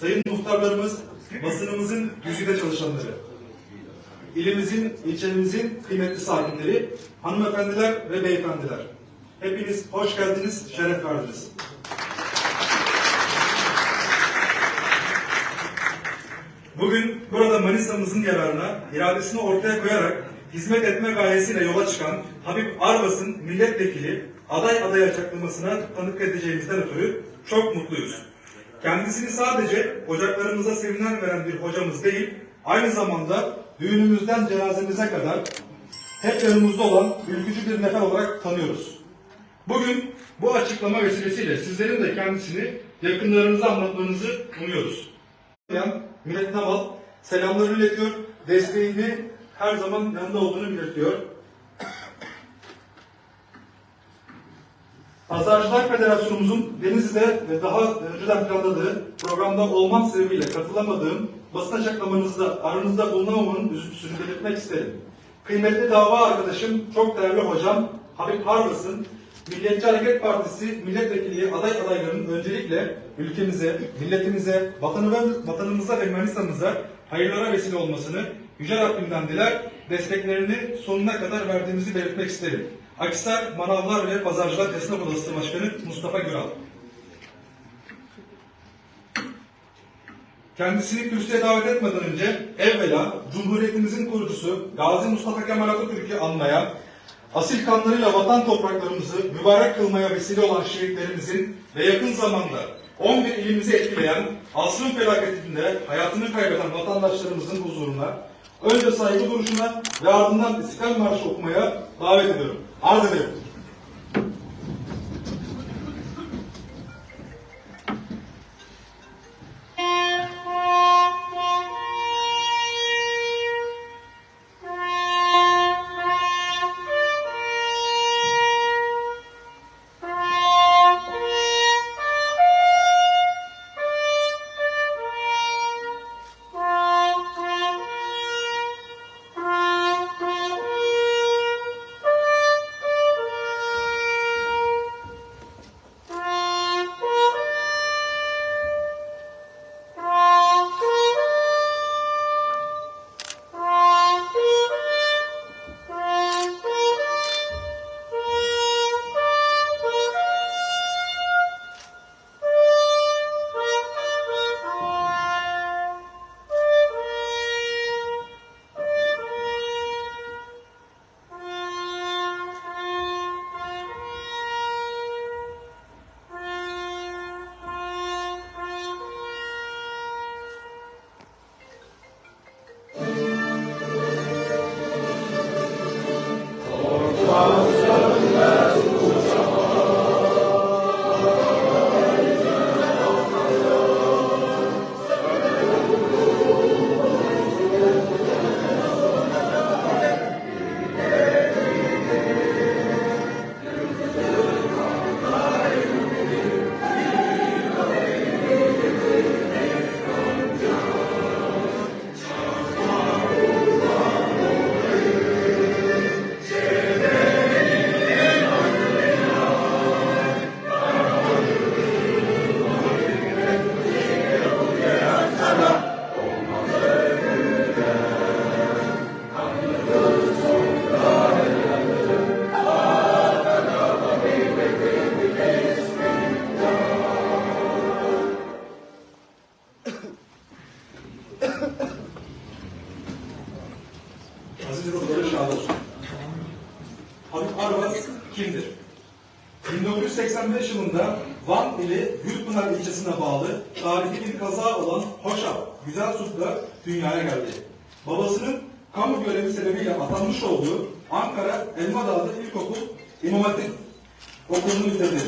Sayın muhtarlarımız, basınımızın güzide çalışanları, ilimizin, ilçemizin kıymetli sakinleri, hanımefendiler ve beyefendiler. Hepiniz hoş geldiniz, şeref verdiniz. Bugün burada Manisa'mızın yararına iradesini ortaya koyarak hizmet etme gayesiyle yola çıkan Habib Arvas'ın milletvekili aday aday açıklamasına tanık edeceğimizden ötürü çok mutluyuz. Kendisini sadece ocaklarımıza seminer veren bir hocamız değil, aynı zamanda düğünümüzden cenazemize kadar hep yanımızda olan ülkücü bir nefer olarak tanıyoruz. Bugün bu açıklama vesilesiyle sizlerin de kendisini yakınlarınıza anlatmanızı umuyoruz. Millet Naval selamlarını iletiyor, desteğini her zaman yanında olduğunu belirtiyor. Pazarcılar Federasyonumuzun Denizli'de ve daha önceden planladığı programda olmam sebebiyle katılamadığım basın açıklamanızda aranızda bulunamamanın üzüntüsünü belirtmek isterim. Kıymetli dava arkadaşım, çok değerli hocam Habib Harbas'ın Milliyetçi Hareket Partisi milletvekili aday adaylarının öncelikle ülkemize, milletimize, vatanı- vatanımıza ve Manisa'mıza hayırlara vesile olmasını Yüce Rabbimden diler, desteklerini sonuna kadar verdiğimizi belirtmek isterim. Akisar Manavlar ve Pazarcılar Esnaf Odası Başkanı Mustafa Güral. Kendisini kürsüye davet etmeden önce evvela Cumhuriyetimizin kurucusu Gazi Mustafa Kemal Atatürk'ü anmaya, asil kanlarıyla vatan topraklarımızı mübarek kılmaya vesile olan şehitlerimizin ve yakın zamanda 11 ilimizi etkileyen asrın felaketinde hayatını kaybeden vatandaşlarımızın huzuruna, önce saygı duruşuna ve ardından İstiklal Marşı okumaya davet ediyorum. Bağlı tarihi bir kaza olan Hoşap, Güzel Sut'la dünyaya geldi. Babasının kamu görevi sebebiyle atanmış olduğu Ankara Elmadağ'da İlkokul İmam Hatip okulunu bitirdi.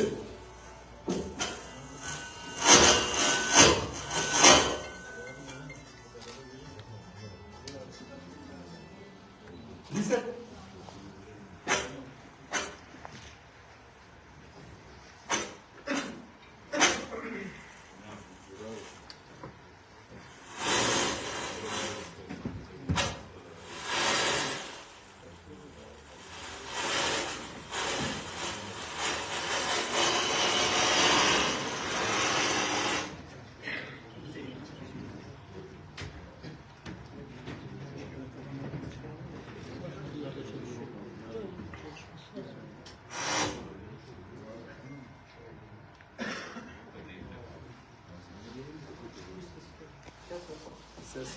Ses.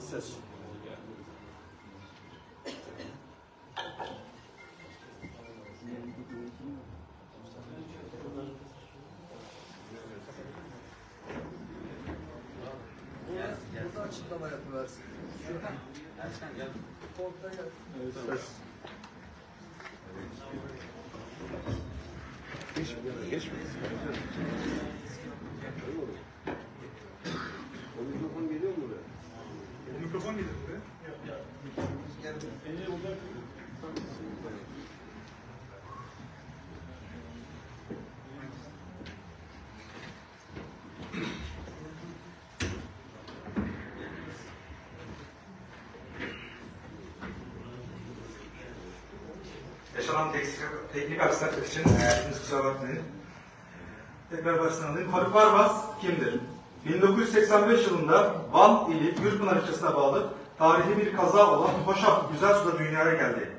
Ses. Burada açıklama yapıversin. Koltuğa gel. Ses. O Yaşanan teknik, teknik için hepiniz kusura bakmayın. Tekrar baştan alayım. Haluk Barbas kimdir? 1985 yılında Van ili Gürpınar ilçesine bağlı tarihi bir kaza olan Hoşaf Güzelsu'da dünyaya geldi.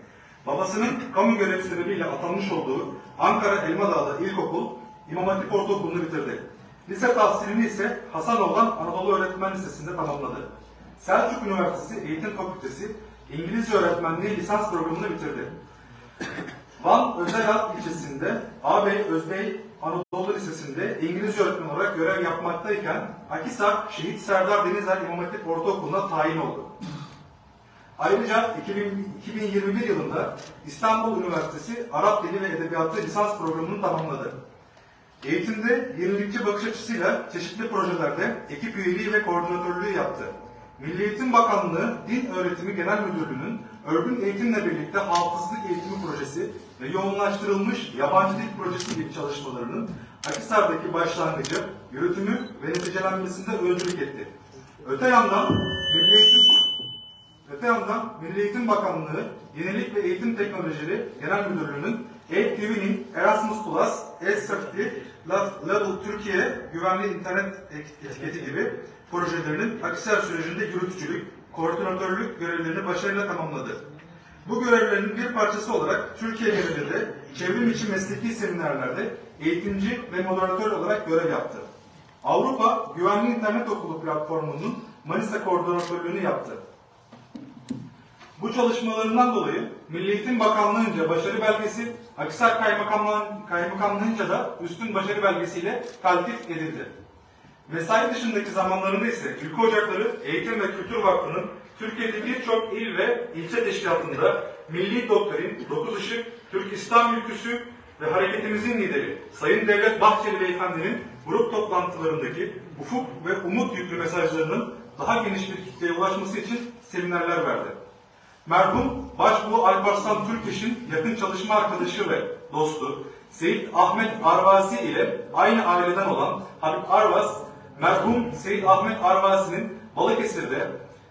Babasının kamu görevi sebebiyle atanmış olduğu Ankara Elmadağ'da ilkokul, İmam Hatip Ortaokulu'nu bitirdi. Lise tahsilini ise Hasanoğlan Anadolu Öğretmen Lisesi'nde tamamladı. Selçuk Üniversitesi Eğitim Fakültesi İngilizce Öğretmenliği lisans programını bitirdi. Van Özelhat ilçesinde ağabey Özbey Anadolu Lisesi'nde İngilizce öğretmen olarak görev yapmaktayken Akisar Şehit Serdar Denizer İmam Hatip Ortaokulu'na tayin oldu. Ayrıca 2000 2021 yılında İstanbul Üniversitesi Arap Dili ve Edebiyatı lisans programını tamamladı. Eğitimde yenilikçi bakış açısıyla çeşitli projelerde ekip üyeliği ve koordinatörlüğü yaptı. Milli Eğitim Bakanlığı Din Öğretimi Genel Müdürlüğü'nün örgün eğitimle birlikte hafızlık eğitimi projesi ve yoğunlaştırılmış yabancı dil projesi gibi çalışmalarının Akisar'daki başlangıcı, yürütümü ve neticelenmesinde öncülük etti. Öte yandan Milli Eğitim Öte yandan Milli Eğitim Bakanlığı Yenilik ve Eğitim Teknolojileri Genel Müdürlüğü'nün e-TV'nin Erasmus Plus, E-Certi, Level Türkiye güvenli internet etiketi gibi projelerinin Akisar sürecinde yürütücülük, koordinatörlük görevlerini başarıyla tamamladı. Bu görevlerin bir parçası olarak Türkiye genelinde çevrim içi mesleki seminerlerde eğitimci ve moderatör olarak görev yaptı. Avrupa Güvenli İnternet Okulu platformunun Manisa koordinatörlüğünü yaptı. Bu çalışmalarından dolayı Milli Eğitim Bakanlığı'nca başarı belgesi, Akisar Kaymakamlığı- Kaymakamlığı'nca da üstün başarı belgesiyle taltif edildi. Mesai dışındaki zamanlarında ise Ülke Ocakları Eğitim ve Kültür Vakfı'nın Türkiye'de birçok il ve ilçe teşkilatında Milli Doktrin, Dokuz Işık, Türk İslam Ülküsü ve hareketimizin lideri Sayın Devlet Bahçeli Beyefendi'nin grup toplantılarındaki ufuk ve umut yüklü mesajlarının daha geniş bir kitleye ulaşması için seminerler verdi. Merhum Başbuğ Alparslan Türkeş'in yakın çalışma arkadaşı ve dostu Seyit Ahmet Arvasi ile aynı aileden olan Habib Arvas, merhum Seyit Ahmet Arvasi'nin Balıkesir'de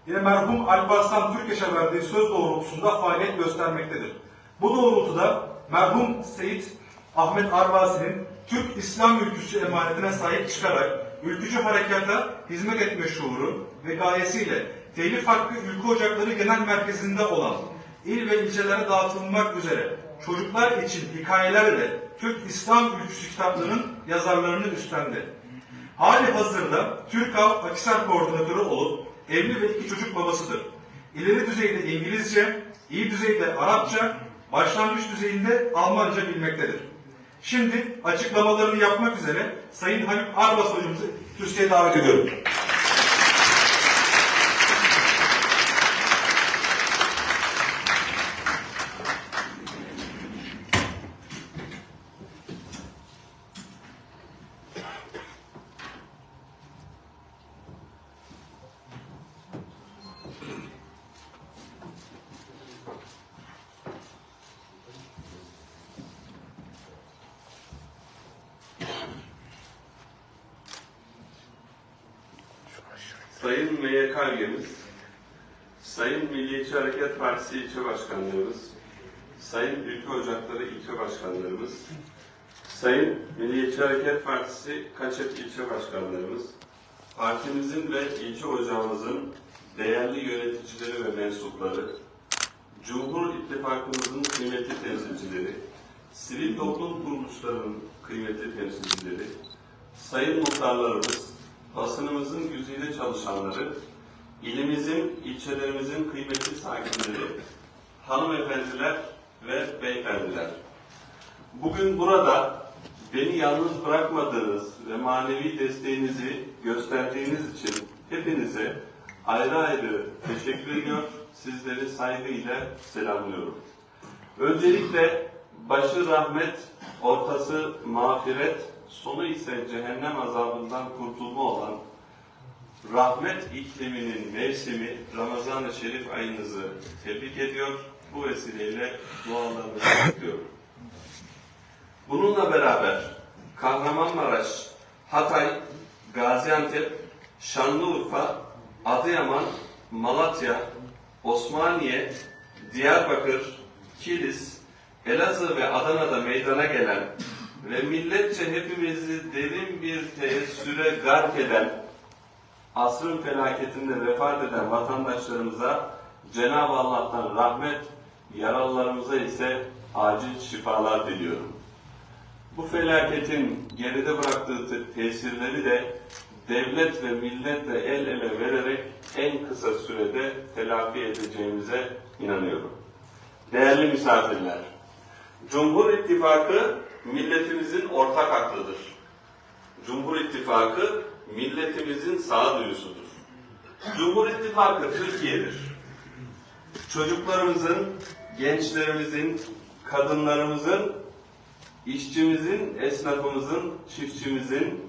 yine merhum Alparslan Türkeş'e verdiği söz doğrultusunda faaliyet göstermektedir. Bu doğrultuda merhum Seyit Ahmet Arvasi'nin Türk İslam ülküsü emanetine sahip çıkarak ülkücü harekata hizmet etme şuuru ve gayesiyle Telif Hakkı Ülke Ocakları Genel Merkezi'nde olan il ve ilçelere dağıtılmak üzere çocuklar için hikayelerle Türk İslam ülküsü kitaplarının yazarlarını üstlendi. Hali hazırda Türk-Av Akisar Koordinatörü olup evli ve iki çocuk babasıdır. İleri düzeyde İngilizce, iyi düzeyde Arapça, başlangıç düzeyinde Almanca bilmektedir. Şimdi açıklamalarını yapmak üzere Sayın Haluk Arbas hocamızı kürsüye davet ediyorum. Sayın MYK Sayın Milliyetçi Hareket Partisi ilçe başkanlarımız, Sayın Ülke Ocakları ilçe başkanlarımız, Sayın Milliyetçi Hareket Partisi Kaçep ilçe başkanlarımız, partimizin ve ilçe ocağımızın değerli yöneticileri ve mensupları, Cumhur İttifakımızın kıymetli temsilcileri, sivil toplum kuruluşlarının kıymetli temsilcileri, sayın muhtarlarımız, basınımızın güzide çalışanları, ilimizin, ilçelerimizin kıymetli sakinleri, hanımefendiler ve beyefendiler. Bugün burada beni yalnız bırakmadığınız ve manevi desteğinizi gösterdiğiniz için hepinize ayrı ayrı teşekkür ediyor, sizleri saygıyla selamlıyorum. Öncelikle başı rahmet, ortası mağfiret, sonu ise cehennem azabından kurtulma olan rahmet ikliminin mevsimi Ramazan-ı Şerif ayınızı tebrik ediyor. Bu vesileyle dualarınızı bekliyorum. Bununla beraber Kahramanmaraş, Hatay, Gaziantep, Şanlıurfa, Adıyaman, Malatya, Osmaniye, Diyarbakır, Kilis, Elazığ ve Adana'da meydana gelen ve milletçe hepimizi derin bir teessüre gark eden asrın felaketinde vefat eden vatandaşlarımıza Cenab-ı Allah'tan rahmet, yaralılarımıza ise acil şifalar diliyorum. Bu felaketin geride bıraktığı te- tesirleri de devlet ve milletle el ele vererek en kısa sürede telafi edeceğimize inanıyorum. Değerli misafirler, Cumhur İttifakı milletimizin ortak aklıdır. Cumhur İttifakı milletimizin sağduyusudur. Cumhur İttifakı Türkiye'dir. Çocuklarımızın, gençlerimizin, kadınlarımızın, işçimizin, esnafımızın, çiftçimizin,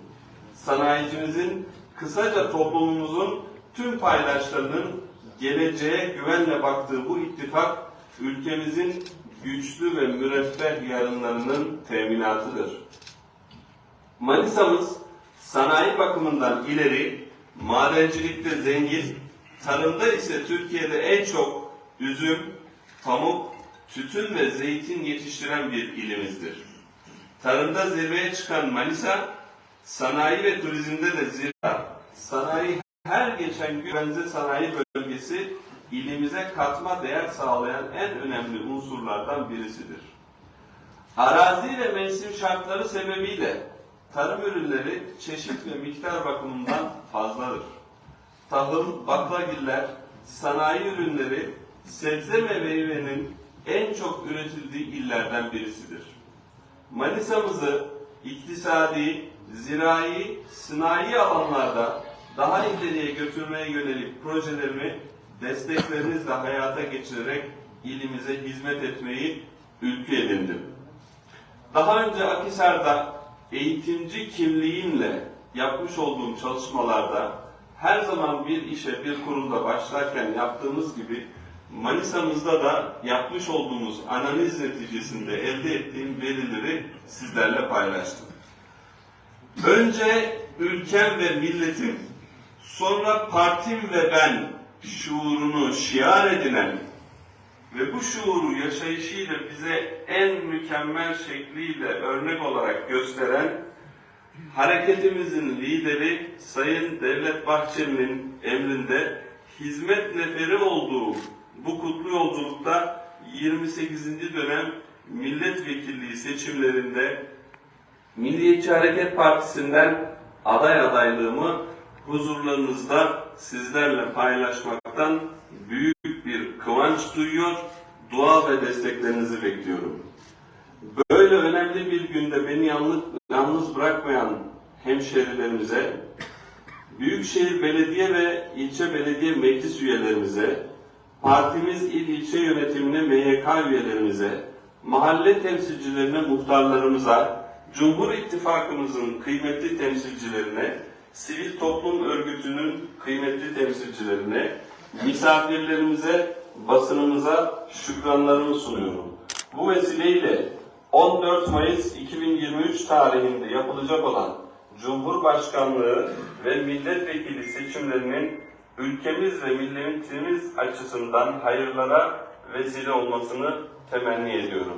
sanayicimizin, kısaca toplumumuzun tüm paydaşlarının geleceğe güvenle baktığı bu ittifak ülkemizin güçlü ve müreffeh yarınlarının teminatıdır. Manisa'mız sanayi bakımından ileri, madencilikte zengin, tarımda ise Türkiye'de en çok üzüm, pamuk, tütün ve zeytin yetiştiren bir ilimizdir. Tarımda zirveye çıkan Manisa, sanayi ve turizmde de zira. Sanayi her geçen gün benze sanayi bölgesi ilimize katma değer sağlayan en önemli unsurlardan birisidir. Arazi ve mevsim şartları sebebiyle tarım ürünleri çeşit ve miktar bakımından fazladır. Tahıl, baklagiller, sanayi ürünleri, sebze ve meyvenin en çok üretildiği illerden birisidir. Manisa'mızı iktisadi, zirai, sınai alanlarda daha ileriye götürmeye yönelik projelerimi desteklerinizle hayata geçirerek ilimize hizmet etmeyi ülke edindim. Daha önce Akhisar'da eğitimci kimliğimle yapmış olduğum çalışmalarda her zaman bir işe, bir kurumda başlarken yaptığımız gibi Manisa'mızda da yapmış olduğumuz analiz neticesinde elde ettiğim verileri sizlerle paylaştım. Önce ülkem ve milletim, sonra partim ve ben şuurunu şiar edinen ve bu şuuru yaşayışıyla bize en mükemmel şekliyle örnek olarak gösteren hareketimizin lideri Sayın Devlet Bahçeli'nin emrinde hizmet neferi olduğu bu kutlu yolculukta 28. dönem milletvekilliği seçimlerinde Milliyetçi Hareket Partisi'nden aday adaylığımı huzurlarınızda sizlerle paylaşmaktan büyük bir kıvanç duyuyor, dua ve desteklerinizi bekliyorum. Böyle önemli bir günde beni yalnız, yalnız bırakmayan hemşerilerimize, Büyükşehir Belediye ve ilçe belediye meclis üyelerimize, partimiz il ilçe yönetimine MYK üyelerimize, mahalle temsilcilerine, muhtarlarımıza, Cumhur İttifakımızın kıymetli temsilcilerine, sivil toplum örgütünün kıymetli temsilcilerine, misafirlerimize, basınımıza şükranlarımı sunuyorum. Bu vesileyle 14 Mayıs 2023 tarihinde yapılacak olan Cumhurbaşkanlığı ve milletvekili seçimlerinin ülkemiz ve milletimiz açısından hayırlara vesile olmasını temenni ediyorum.